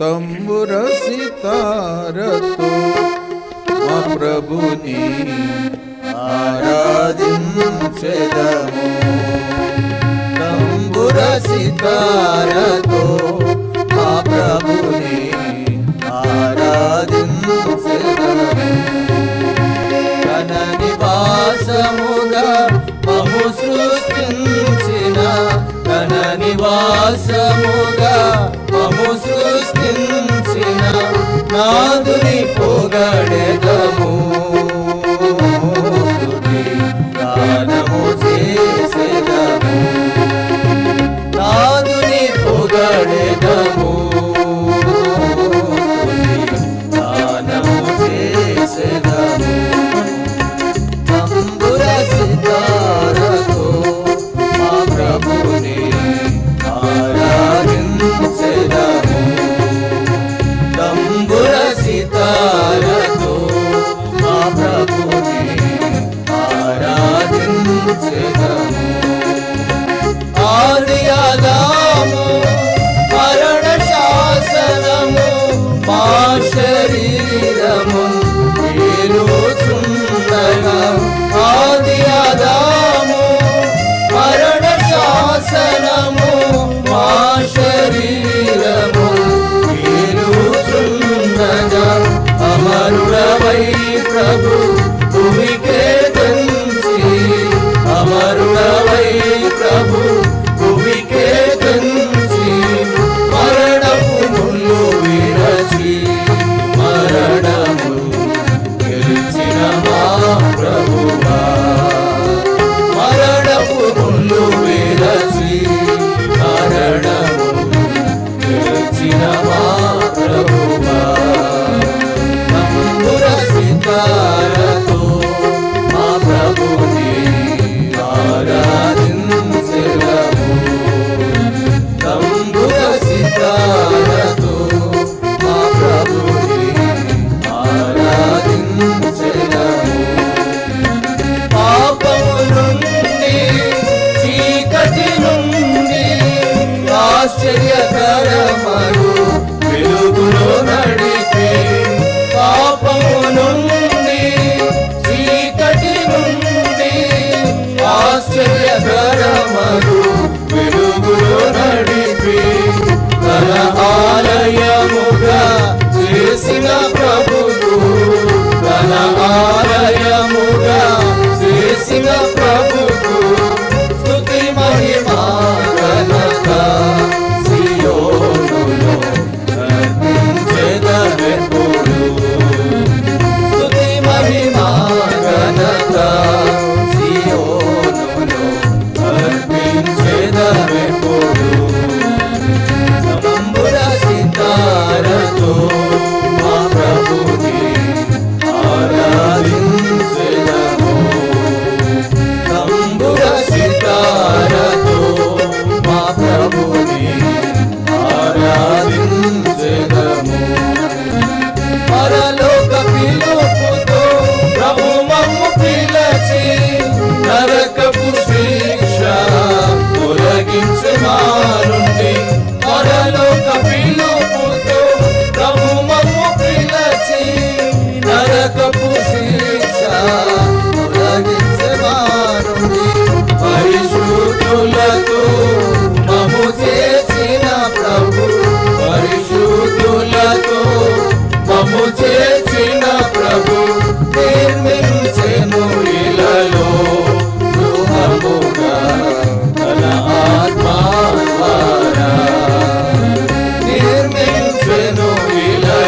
తంబుర సితారతో మా ప్రభుని ఆరాధించెదము. తంబుర సితారతో మా ప్రభుని నాదుని పో Thank you.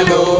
I know.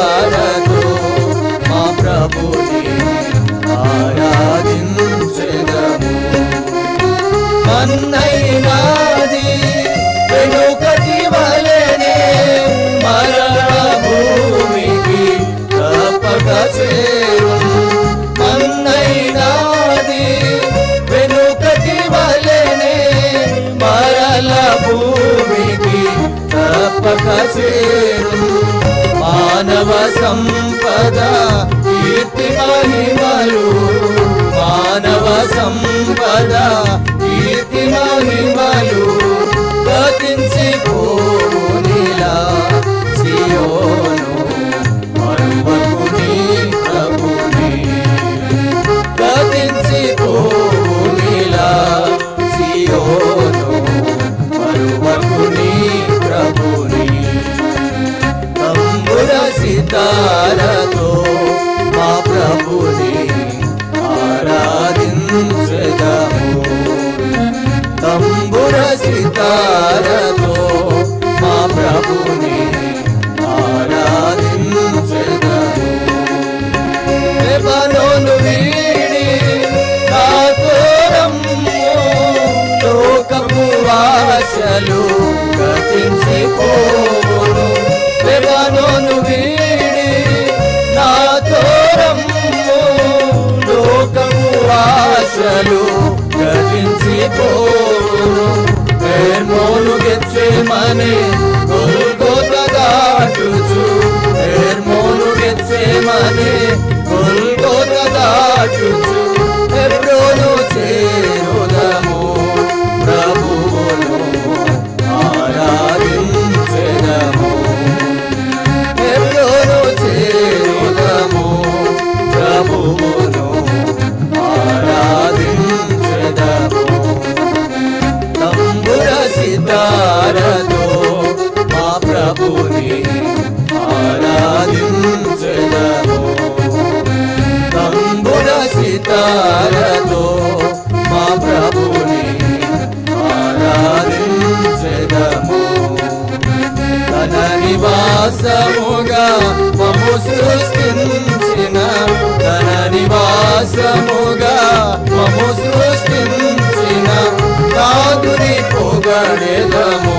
సితారతో మా ప్రభుని ఆరాధించెదము. మన్నైనాది వెనుకటి వలెనే మరణ భూమికి తప్పక చేరు మన్నైనాది వెనుకటి వలెనే మరల భూమికి తప్పక మానవ సంపద కీర్తి మహిమలు. మానవ సంపద కీర్తి మహిమలు. గతించి పోనిలా సియో తంబుర సితారతో మా ప్రభుని ఆరాధించదము లెబనోను వీడి కాకోరము లోకపు వాసలు లెబనోను వీడి లోకపు వాసలు గెచ్చేమని గొల్గొత దాటుచు హేర్మోను గెచ్చేమని గొల్గొత దాటుచు ప్రభుని ఆరాధించెదము తంబుర సితారతో మా ప్రభుని ఆరాధించదము. తన నివాసముగా మము సృష్టించిన తన నివాసముగా మము సృష్టించిన కాదుని పొగడెదము.